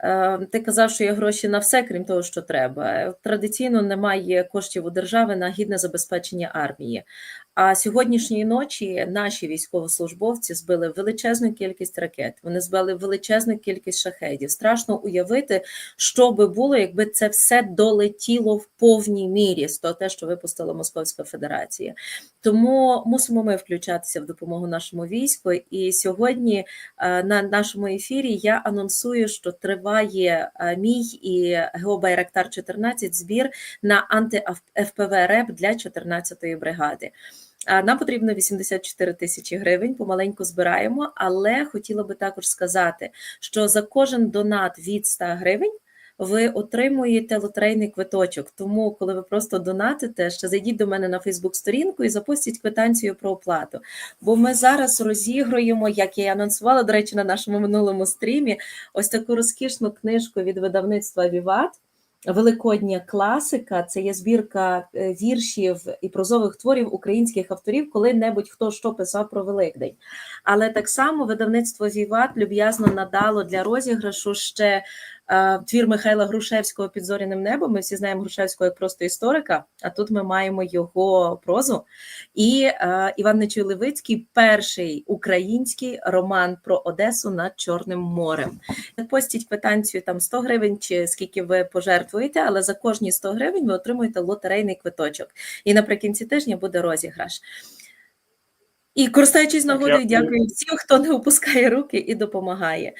Е, Ти казав, що є гроші на все, крім того, що треба. Традиційно немає коштів у держави на гідне забезпечення армії. А сьогоднішньої ночі наші військовослужбовці збили величезну кількість ракет. Вони збили величезну кількість шахедів. Страшно уявити, що би було, якби це все долетіло в повній мірі з того, те, що випустила Московська Федерація. Тому мусимо ми включатися в допомогу нашому війську. І сьогодні е, на нашому ефірі я анонсую, що триває е, мій і Геобайректар 14 збір на анти-ФПВ РЕП для 14-ї бригади. Нам потрібно 84 тисячі гривень, помаленьку збираємо, але хотіла би також сказати, що за кожен донат від 100 гривень ви отримуєте лотерейний квиточок. Тому, коли ви просто донатите, ще зайдіть до мене на Фейсбук-сторінку і запустіть квитанцію про оплату. Бо ми зараз розігруємо, як я і анонсувала, до речі, на нашому минулому стрімі, ось таку розкішну книжку від видавництва Віват. Великодня класика це є збірка е, віршів і прозових творів українських авторів, коли-небудь хто що писав про Великдень. Але так само видавництво Віват люб'язно надало для розіграшу ще твір Михайла Грушевського під зоряним небом. Ми всі знаємо Грушевського як просто історика, а тут ми маємо його прозу. І е, Іван Нечуй Левицький перший український роман про Одесу над Чорним морем. Постіть квитанцію там 100 гривень чи скільки ви пожертвуєте, але за кожні 100 гривень ви отримуєте лотерейний квиточок. І наприкінці тижня буде розіграш. І користуючись нагодою, дякую всім, хто не опускає руки і допомагає.